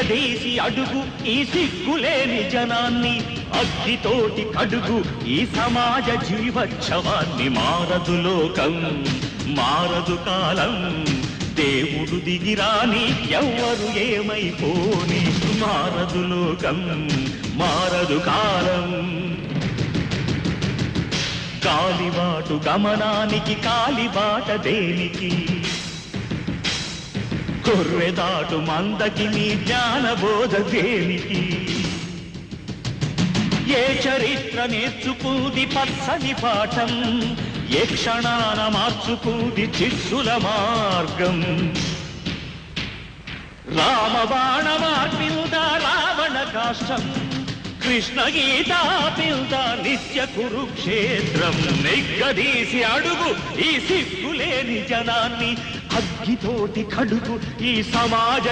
నిగ్గదీసి అడుగు ఈ సిగ్గులేని జనాన్ని అగ్గితోటి కడుగు ఈ సమాజ జీవోత్సవాన్ని మారదు లోకం మారదు కాలం. దేవుడు దిగిరాని ఎవ్వరు ఏమైపోని మారదు లోకం మారదు కాలం. కాలిబాటు గమనానికి కాలిబాట దేనికి? కొర్రెదాటు మందకి నీ జ్ఞానబోధ దేనికి? ఏ చరిత్ర నేర్చుకుంది పచ్చని పాఠం? ఏ క్షణాన మార్చుకుంది చిస్సుల మార్గం? రామబాణ మార్పిల్ద రావణ కాష్టం? కృష్ణ గీతా పిల్ద నిత్య కురుక్షేత్రం నెగ్గదీసి అడుగు ఈ సిగ్గులేని జనాన్ని అగ్గితోటి కడుగు ఈ సమాజ